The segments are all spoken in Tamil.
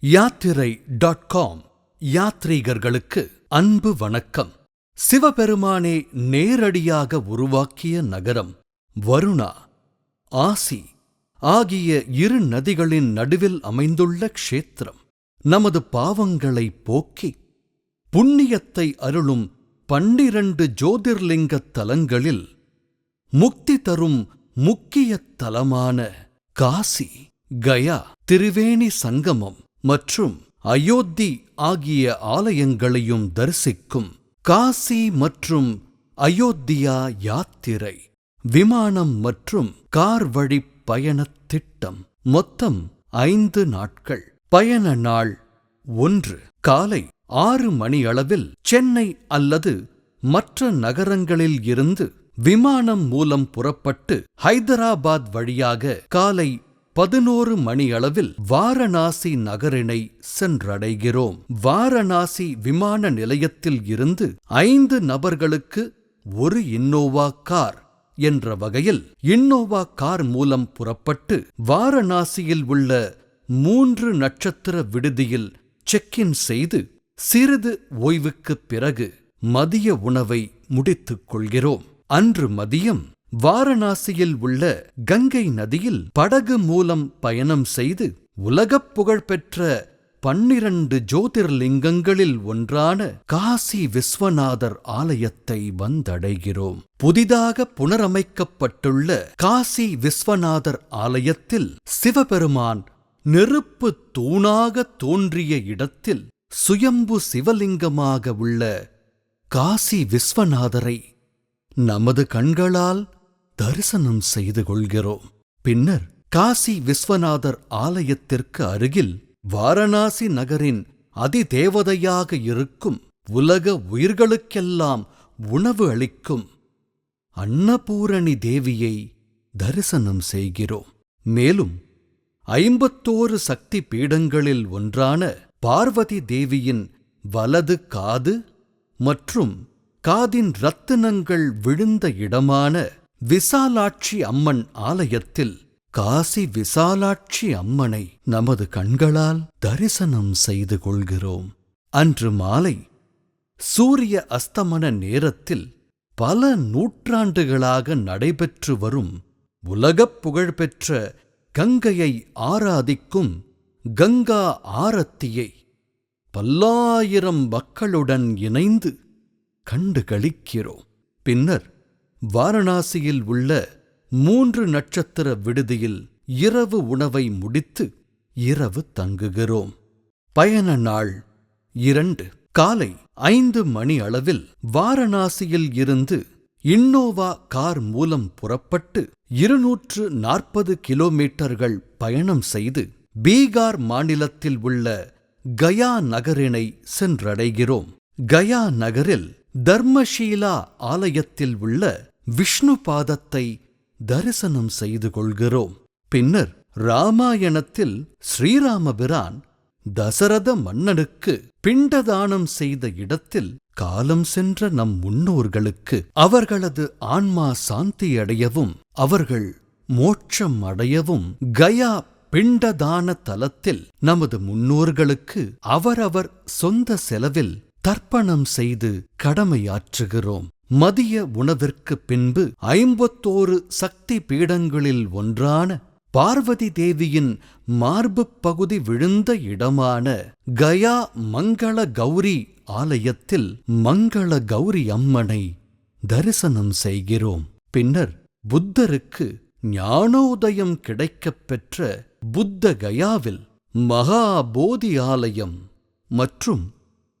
யாத்திரை டாட் காம் யாத்ரீகர்களுக்கு அன்பு வணக்கம். சிவபெருமானே நேரடியாக உருவாக்கிய நகரம் வருணா ஆசி ஆகிய இரு நதிகளின் நடுவில் அமைந்துள்ள க்ஷேத்திரம். நமது பாவங்களை போக்கி புண்ணியத்தை அருளும் பன்னிரண்டு ஜோதிர்லிங்கத் தலங்களில் முக்தி தரும் முக்கிய தலமான காசி கயா திரிவேணி சங்கமம். மற்றும் அயோத்தி ஆகிய ஆலயங்களையும் தரிசிக்கும் காசி மற்றும் அயோத்தியா யாத்திரை விமானம் மற்றும் கார் வழி பயணத் திட்டம் மொத்தம் ஐந்து நாட்கள். பயண நாள் ஒன்று காலை ஆறு மணியளவில் சென்னை அல்லது மற்ற நகரங்களில் இருந்து விமானம் மூலம் புறப்பட்டு ஹைதராபாத் வழியாக காலை பதினோரு மணியளவில் வாரணாசி நகரினை சென்றடைகிறோம். வாரணாசி விமான நிலையத்தில் இருந்து ஐந்து நபர்களுக்கு ஒரு இன்னோவா கார் என்ற வகையில் இன்னோவா கார் மூலம் புறப்பட்டு வாரணாசியில் உள்ள மூன்று நட்சத்திர விடுதியில் செக்-இன் செய்து சிறிது ஓய்வுக்குப் பிறகு மதிய உணவை முடித்துக் கொள்கிறோம். அன்று மதியம் வாரணாசியில் உள்ள கங்கை நதியில் படகு மூலம் பயணம் செய்து உலகப் புகழ்பெற்ற பன்னிரண்டு ஜோதிர்லிங்கங்களில் ஒன்றான காசி விஸ்வநாதர் ஆலயத்தை வந்தடைகிறோம். புதிதாக புனரமைக்கப்பட்டுள்ள காசி விஸ்வநாதர் ஆலயத்தில் சிவபெருமான் நெருப்பு தூணாக தோன்றிய இடத்தில் சுயம்பு சிவலிங்கமாக உள்ள காசி விஸ்வநாதரை நமது கண்களால் தரிசனம் செய்து கொள்கிறோம். பின்னர் காசி விஸ்வநாதர் ஆலயத்திற்கு அருகில் வாரணாசி நகரின் அதிதேவதையாக இருக்கும் உலக உயிர்களுக்கெல்லாம் உணவு அளிக்கும் அன்னபூரணி தேவியை தரிசனம் செய்கிறோம். மேலும் ஐம்பத்தோரு சக்தி பீடங்களில் ஒன்றான பார்வதி தேவியின் வலது காது மற்றும் காதின் ரத்தினங்கள் விழுந்த இடமான விசாலாட்சி அம்மன் ஆலயத்தில் காசி விசாலாட்சி அம்மனை நமது கண்களால் தரிசனம் செய்து கொள்கிறோம். அன்று மாலை சூரிய அஸ்தமன நேரத்தில் பல நூற்றாண்டுகளாக நடைபெற்று வரும் உலகப் புகழ்பெற்ற கங்கையை ஆராதிக்கும் கங்கா ஆரத்தியை பல்லாயிரம் மக்களுடன் இணைந்து கண்டு களிக்கிறோம் பின்னர் வாரணாசியில் உள்ள மூன்று நட்சத்திர விடுதியில் இரவு உணவை முடித்து இரவு தங்குகிறோம். பயண நாள் இரண்டு. காலை ஐந்து மணி அளவில் வாரணாசியில் இருந்து இன்னோவா கார் மூலம் புறப்பட்டு இருநூற்று நாற்பது கிலோமீட்டர்கள் பயணம் செய்து பீகார் மாநிலத்தில் உள்ள கயா நகரினை சென்றடைகிறோம். கயா நகரில் தர்மஷீலா ஆலயத்தில் உள்ள விஷ்ணு பாதத்தை தரிசனம் செய்து கொள்கிறோம். பின்னர் ராமாயணத்தில் ஸ்ரீராமபிரான் தசரத மன்னனுக்கு பிண்டதானம் செய்த இடத்தில் காலம் சென்ற நம் முன்னோர்களுக்கு அவர்களது ஆன்மா சாந்தியடையவும் அவர்கள் மோட்சம் அடையவும் கயா பிண்டதான தலத்தில் நமது முன்னோர்களுக்கு அவரவர் சொந்த செலவில் தர்ப்பணம் செய்து கடமையாற்றுகிறோம். மதிய உணவிற்கு பின்பு ஐம்பத்தோரு சக்தி பீடங்களில் ஒன்றான பார்வதி தேவியின் மார்புப் பகுதி விழுந்த இடமான கயா மங்கள கௌரி ஆலயத்தில் மங்கள கௌரி அம்மனை தரிசனம் செய்கிறோம். பின்னர் புத்தருக்கு ஞானோதயம் கிடைக்கப் பெற்ற புத்த கயாவில் மகாபோதி ஆலயம் மற்றும்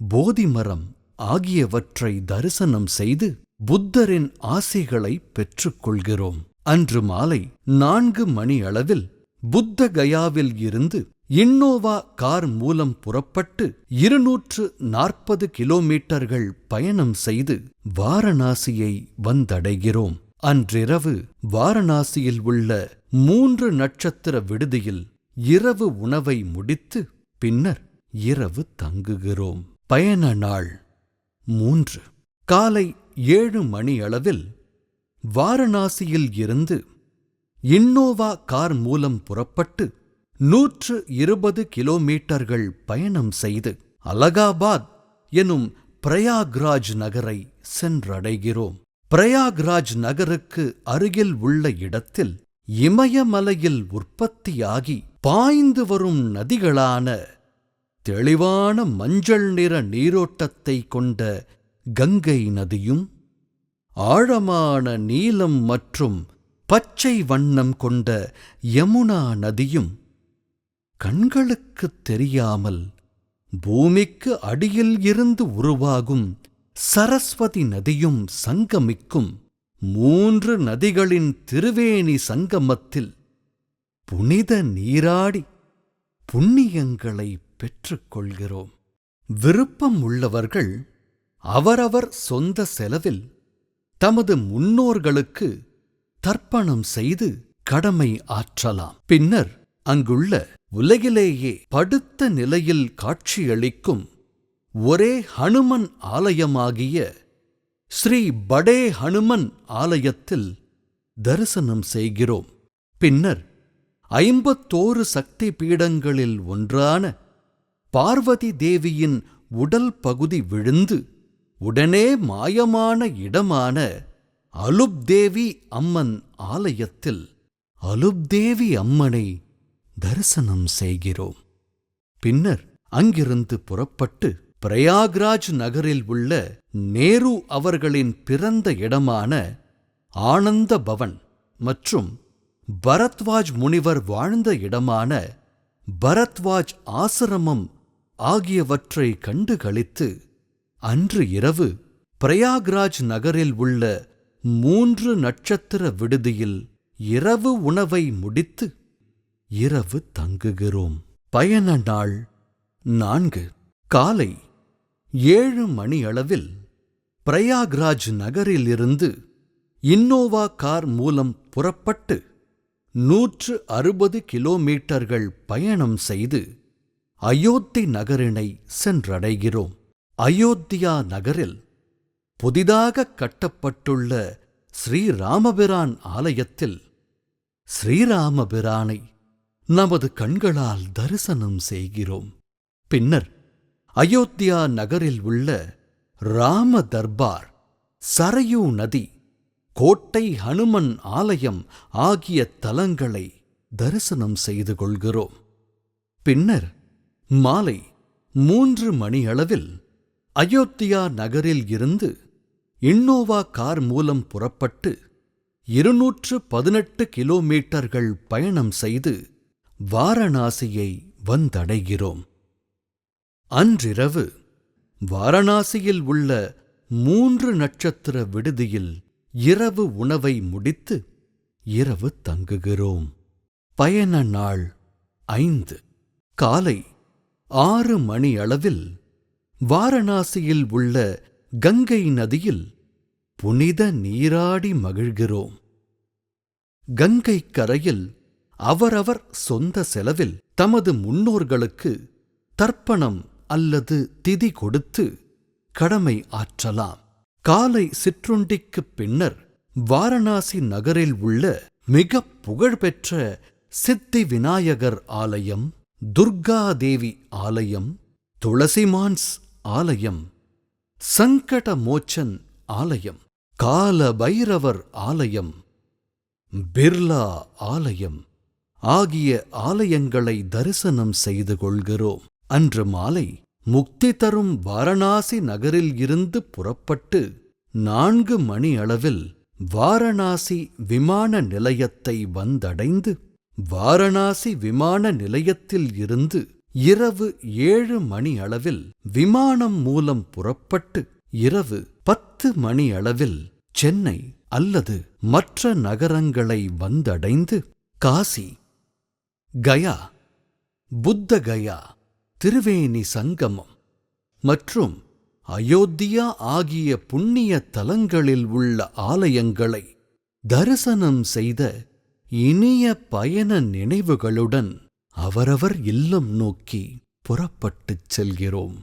போதிமரம் ஆகியவற்றை தரிசனம் செய்து புத்தரின் ஆசைகளை பெற்றுக்கொள்கிறோம். அன்று மாலை நான்கு மணி அளவில் புத்த கயாவில் இருந்து இன்னோவா கார் மூலம் புறப்பட்டு இருநூற்று நாற்பது கிலோமீட்டர்கள் பயணம் செய்து வாரணாசியை வந்தடைகிறோம். அன்றிரவு வாரணாசியில் உள்ள மூன்று நட்சத்திர விடுதியில் இரவு உணவை முடித்து பின்னர் இரவு தங்குகிறோம். பயண நாள். மூன்று. காலை ஏழு மணி அளவில் வாரணாசியில் இருந்து இன்னோவா கார் மூலம் புறப்பட்டு நூற்று இருபது கிலோமீட்டர்கள் பயணம் செய்து அலகாபாத் எனும் பிரயாக்ராஜ் நகரை சென்றடைகிறோம். பிரயாக்ராஜ் நகருக்கு அருகில் உள்ள இடத்தில் இமயமலையில் உற்பத்தியாகி பாய்ந்து வரும் நதிகளான தெளிவான மஞ்சள் நிற நீரோட்டத்தை கொண்ட கங்கை நதியும் ஆழமான நீலம் மற்றும் பச்சை வண்ணம் கொண்ட யமுனா நதியும் கண்களுக்குத் தெரியாமல் பூமிக்கு அடியில் இருந்து உருவாகும் சரஸ்வதி நதியும் சங்கமிக்கும் மூன்று நதிகளின் திருவேணி சங்கமத்தில் புனித நீராடி புண்ணியங்களை பெற்றுக்கொள்கிறோம். விருப்பம் உள்ளவர்கள் அவரவர் சொந்த செலவில் தமது முன்னோர்களுக்கு தர்ப்பணம் செய்து கடமை ஆற்றலாம். பின்னர் அங்குள்ள உலகிலேயே படுத்த நிலையில் காட்சியளிக்கும் ஒரே ஹனுமன் ஆலயமாகிய ஸ்ரீ படே ஹனுமன் ஆலயத்தில் தரிசனம் செய்கிறோம். பின்னர் ஐம்பத்தோரு சக்தி பீடங்களில் ஒன்றான பார்வதி தேவியின் உடல் பகுதி விழுந்து உடனே மாயமான இடமான அலுப்தேவி அம்மன் ஆலயத்தில் அலுப்தேவி அம்மனை தரிசனம் செய்கிறோம். பின்னர் அங்கிருந்து புறப்பட்டு பிரயாக்ராஜ் நகரில் உள்ள நேரு அவர்களின் பிறந்த இடமான ஆனந்த பவன் மற்றும் பரத்வாஜ் முனிவர் வாழ்ந்த இடமான பரத்வாஜ் ஆசிரமம் ஆகியவற்றை கண்டு கழித்து அன்று இரவு பிரயாக்ராஜ் நகரில் உள்ள மூன்று நட்சத்திர விடுதியில் இரவு உணவை முடித்து இரவு தங்குகிறோம். பயண நாள் நான்கு. காலை ஏழு மணியளவில் பிரயாக்ராஜ் நகரிலிருந்து இன்னோவா கார் மூலம் புறப்பட்டு நூற்று அறுபது கிலோமீட்டர்கள் பயணம் செய்து அயோத்தி நகரினை சென்றடைகிறோம். அயோத்தியா நகரில் புதிதாக கட்டப்பட்டுள்ள ஸ்ரீராமபிரான் ஆலயத்தில் ஸ்ரீராமபிரானை நமது கண்களால் தரிசனம் செய்கிறோம். பின்னர் அயோத்தியா நகரில் உள்ள ராம தர்பார் சரயூ நதி கோட்டை ஹனுமன் ஆலயம் ஆகிய தலங்களை தரிசனம் செய்து கொள்கிறோம். பின்னர் மாலை மூன்று மணியளவில் அயோத்தியா நகரில் இருந்து இன்னோவா கார் மூலம் புறப்பட்டு இருநூற்று பதினெட்டு கிலோமீட்டர்கள் பயணம் செய்து வாரணாசியை வந்தடைகிறோம். அன்றிரவு வாரணாசியில் உள்ள மூன்று நட்சத்திர விடுதியில் இரவு உணவை முடித்து இரவு தங்குகிறோம். பயண நாள் ஐந்து. காலை ஆறு மணி அளவில் வாரணாசியில் உள்ள கங்கை நதியில் புனித நீராடி மகிழ்கிறோம். கங்கை கரையில் அவரவர் சொந்த செலவில் தமது முன்னோர்களுக்கு தர்ப்பணம் அல்லது திதி கொடுத்து கடமை ஆற்றலாம். காலை சிற்றுண்டிக்குப் பின்னர் வாரணாசி நகரில் உள்ள மிகப் புகழ்பெற்ற சித்தி விநாயகர் ஆலயம் துர்காதேவி ஆலயம் துளசிமான்ஸ் ஆலயம் சங்கட மோச்சன் ஆலயம் கால பைரவர் ஆலயம் பிர்லா ஆலயம் ஆகிய ஆலயங்களை தரிசனம் செய்து கொள்கிறோம். அன்று மாலை முக்தி தரும் வாரணாசி நகரில் இருந்து புறப்பட்டு நான்கு மணி அளவில் வாரணாசி விமான நிலையத்தை வந்தடைந்து வாரணாசி விமான நிலையத்தில் இருந்து இரவு ஏழு மணி அளவில் விமானம் மூலம் புறப்பட்டு இரவு பத்து மணி அளவில் சென்னை அல்லது மற்ற நகரங்களை வந்தடைந்து காசி கயா புத்த கயா திருவேணி சங்கமம் மற்றும் அயோத்தியா ஆகிய புண்ணிய தலங்களில் உள்ள ஆலயங்களை தரிசனம் செய்த இனிய பயண நினைவுகளுடன் அவரவர் இல்லம் நோக்கி புறப்பட்டுச் செல்கிறோம்.